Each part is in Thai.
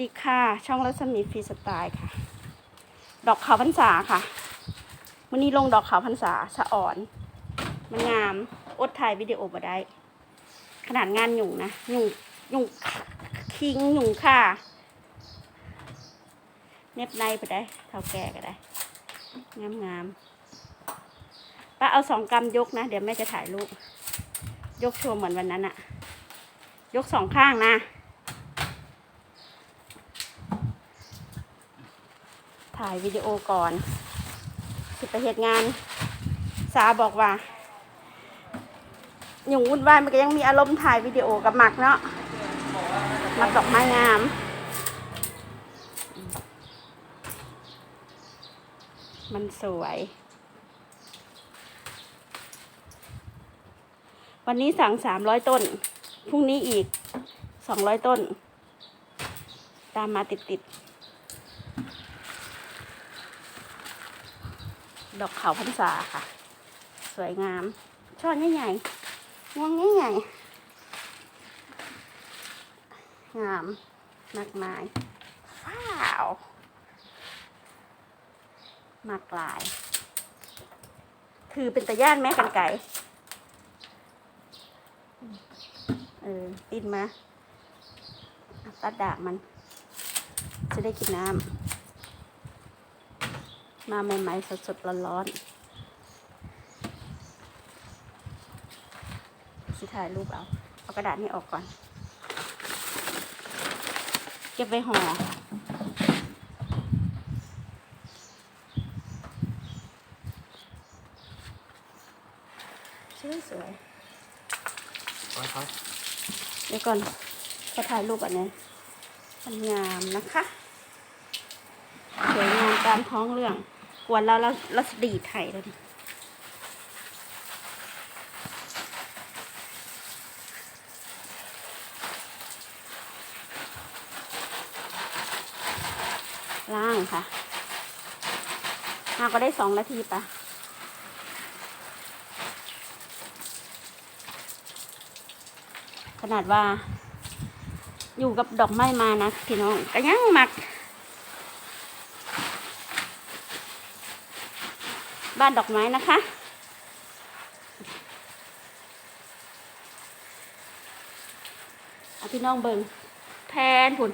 ดีค่ะช่องรัศมีฟรีสไตล์ค่ะ ดอกขาวพรรษาค่ะวันนี้ลงดอกขาวพรรษาสะอ่อน มันงามอดถ่ายวิดีโอมาได้ ขนาดงานหยุ่งนะหยุ่งหยุ่งคิงหยุ่งค่ะเน็บในไปได้เท่าแก่ก็ได้ งามงามๆป้าเอาสองกำยกนะ เดี๋ยวแม่จะถ่ายรูปยกโชว์เหมือนวันนั้นอะยกสองข้างนะ ถ่ายวิดีโอก่อนสิไปเหตุงาน สาบอกว่าหยุ่งวุ่นวายมันก็ยังมีอารมณ์ถ่ายวิดีโอกับหมักเนาะหมักดอกไม้งามมันสวย วันนี้สั่งสามร้อยต้น พรุ่งนี้อีกสองร้อยต้น ตามมาติดติด ดอกเขาวพรรษาค่ะ สวยงาม ช่อใหญ่ๆงวงใหญ่ๆงามมากมายว้าวมากลาย คือเป็นตะย่านแม่กันไก่เออติดมา ตัดดาบมัน จะได้กินน้ำ มาใหม่ ๆ สดๆร้อนๆสิถ่ายรูปเอา เอากระดาษนี้ออกก่อน เก็บไว้ห่อสวยสวยไปครับๆเดี๋ยวก่อนก็ถ่ายรูปอันนี้มันงามนะคะ สวยงามตามท้องเรื่อง กวนแล้วเราเราสดีดไทยแล้วนี่ล่างค่ะมาก็ได้สองนาทีปะขนาดว่า อยู่กับดอกไม้มานะพี่น้องก็ยังมัก บ้านดอกไม้นะคะเอาพี่น้องเบิงแทนผุน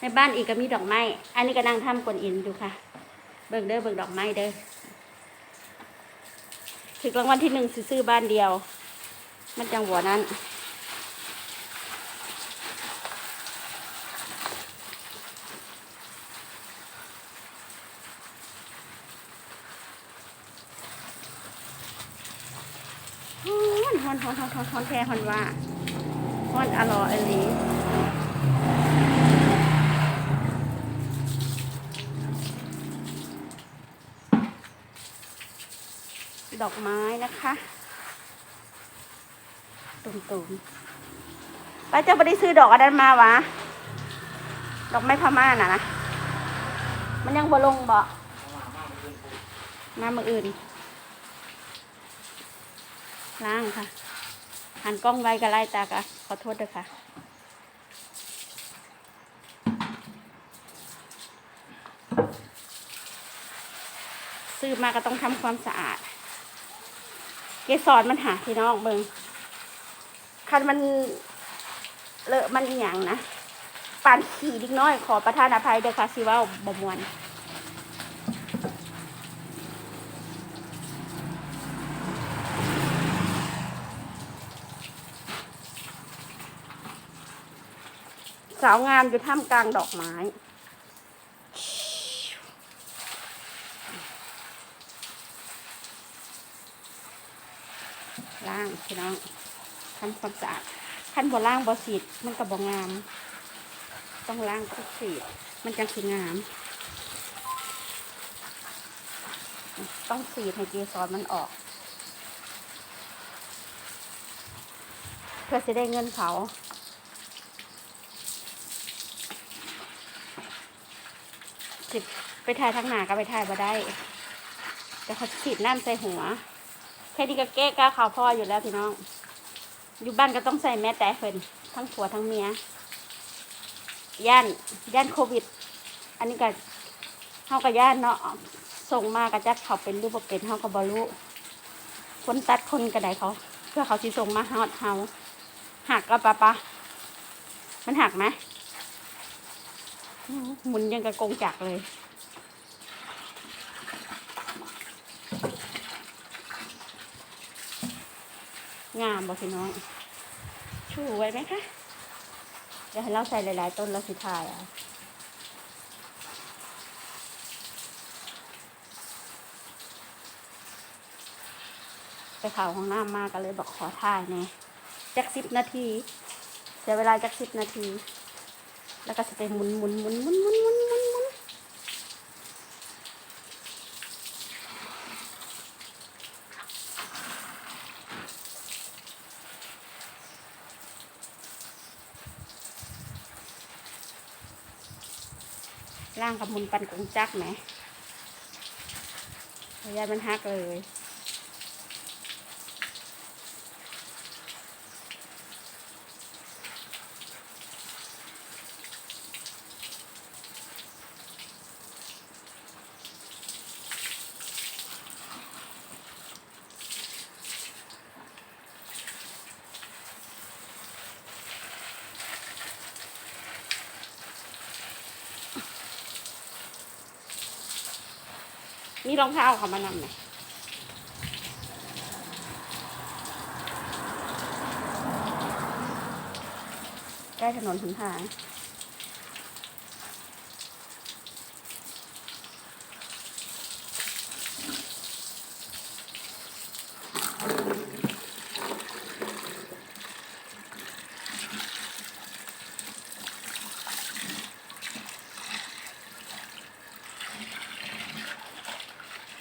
ในบ้านอีกก็มีดอกไม้ อันนี้ก็นั่งทำกวนอินอยู่ค่ะ เบิงเด้อเบิงดอกไม้เด้อถึงรางวัลที่หนึ่งซื้อบ้านเดียว มันจังหัวนั้น ฮ อนฮอนฮอนฮอนฮอนแค่ฮอนว่าฮอนอร่อยอันนี้ดอกไม้นะคะตุ่มๆป้าเจ้าไม่ได้ซื้อดอกอันนั้นมาวะ ดอกไม้พม่าน่ะนะ มันยังบ่ลงบ่มามืออื่น ล้างค่ะ หันกล้องไว้ก็ไล่ตากะขอโทษด้วยค่ะ ซื้อมาก็ต้องทำความสะอาด เกสรมันหาพี่น้องเบิงคันมันเลอะมันอย่างนะปานขี่ดิกน้อยขอประทานอภัยเด้อค่ะสิว่าบ่มวนาวงามอยู่ท่ามกลางดอกไม้ล่างพี่น้องทำความสะอาดขั้นบ่ล่างบ่สีดมันก็บ่งาม ต้องล่างทุกสีดมันจังสีงาม ต้องสีดให้เกสรมันออก เพื่อจะได้เงินเขา สิไปถ่ายทางหนาก็ไปถ่ายมาได้แต่เขาฉีดน้ำใส่หัว แค่นี้ก็เก๊ก้าข่าวพ่ออยู่แล้วพี่น้อง อยู่บ้านก็ต้องใส่แม่แต่เพิ่นทั้งผัวทั้งเมีย ย่าน ย่านโควิด อันนี้ก็เฮากับย่านเนาะ ส่งมากับจักเขาเป็นรือบ่เป็นเฮาก็บ่รู้คนตัดคนกระไดเขา เพื่อเขาสิส่งมาฮอดเฮาหักก็ปะปะ มันหักไหม หมุนยังกระกงจักเลย งามบ่พี่น้อง ชูไว้ไหมคะ เดี๋ยวให้เราใส่หลาย ๆ ต้นแล้วสิทายอะไปข่าวของน้ำมาก็เลยบอกขอถ่ายแหน่ยจักสิบนาทีเสียเวลาจักสิบนาที แล้วก็จะไปหมุนหมุนหมุนหมุนหมุนหมุนหมุนหมุนล่างกับมุนปันกุงจักไหมระยะมันหักเลย มีรองเท้าเขามานำไหมใกล้ถนนหนทาง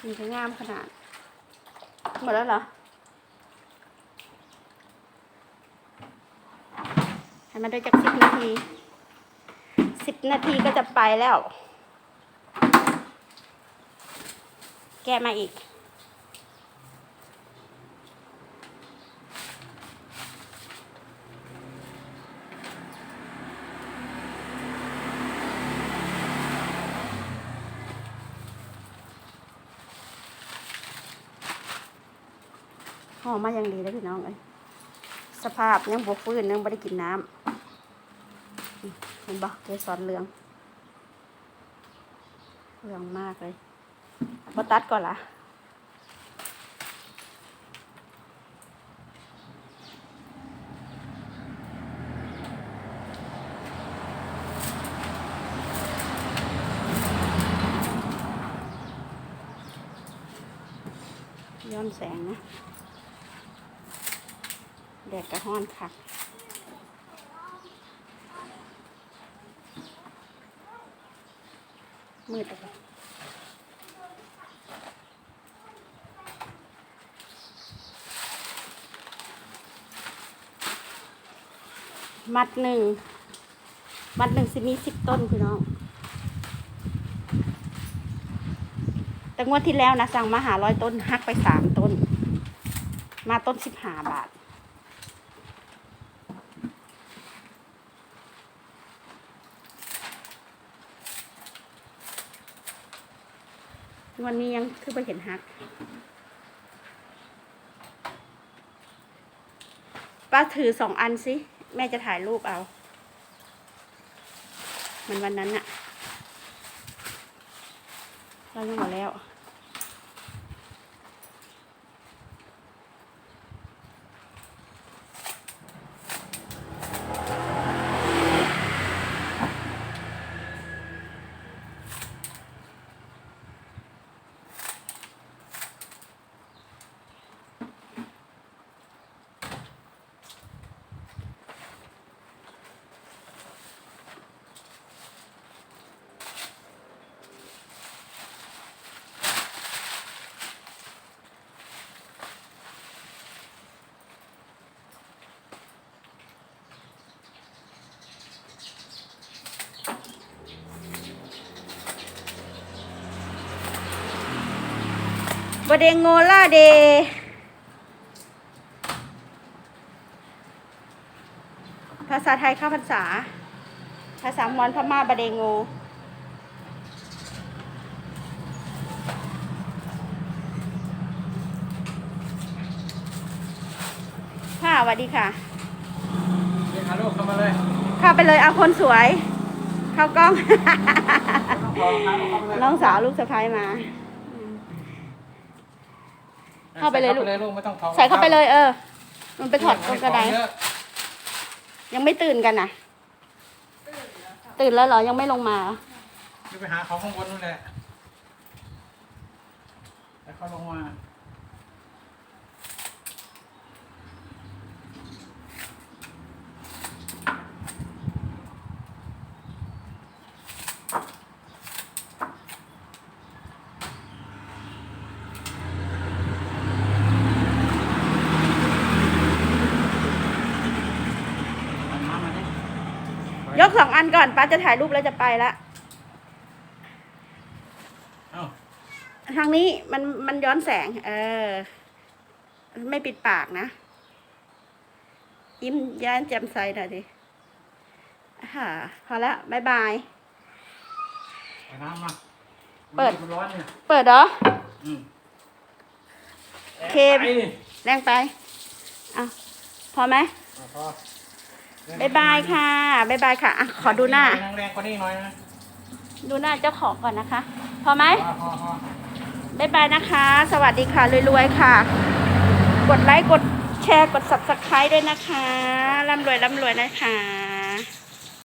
มันจะงามขนาด หมดแล้วเหรอให้มันได้จากสิบนาทีสิบนาทีก็จะไปแล้ว แกมาอีก อมมาอย่างดีเลยพี่น้องเอ้ยสภาพยังบวกฟื้นยังไม่ได้กินน้ำมเห็นบ่เกสรเหลืองเหลืองมากเลยบ่ตัดก่อนละย้อนแสงนะ แดดกระห้อนค่ะมืดเลยมัดหนึ่ง มัดหนึ่งสิมีสิบต้นพี่น้อง แต่งวดที่แล้วนะสั่งมาหาร้อยต้น หักไปสามต้น มาต้นสิบห้าบาท วันนี้ยังคือไปเห็นฮักป้าถือสองอันสิ แม่จะถ่ายรูปเอา มันวันนั้นอะเรายังหมดแล้ว เดงโงล่าเดภาษาไทยเข้าภาษา ภาษามอนพม่าบาเดงูค่ะสวัสดีค่ะเรียกหาลูกเข้ามาเลยเข้าไปเลยเอาคนสวย เข้ากล้องลูกเข้ามาเลยน้องสาวลูกสะพ้ายมา เข้าไปเลยลูกใส่เข้าไปเลยลูก ไม่ต้องถอดใส่เข้าไปเลยเออ มันไปถอดกนกระไดเยอะยังไม่ตื่นกันนะตื่นแล้วเหรอ ยังไม่ลงมาเดี๋ยวไปหาเขาข้างบนนู่นแหละแล้วเขาลงมาเอาน้ำมาดิ ยกสองอันก่อนป้าจะถ่ายรูปแล้วจะไปละเอ้าทางนี้มันมันย้อนแสง เออ ไม่ปิดปากนะ ยิ้มแย้มแจ่มใสหน่อยดิค่ะพอละบายบายเอาน้ำมาเปิดมันร้อนเนี่ยเปิดเหรออืมเคไปดิแรงไปอะพอไหมเอาพอ บายบายค่ะบายบายค่ะอะ ขอดูหน้า แรงๆกว่านี้หน่อยนะดูหน้าเจ้าของก่อนนะคะ พอไหมพอพอพอ บายบายนะคะ สวัสดีค่ะ รวยๆ ค่ะ กดไลค์ กดแชร์ กด subscribe ด้วยนะคะ ร่ำรวยร่ำรวยนะคะ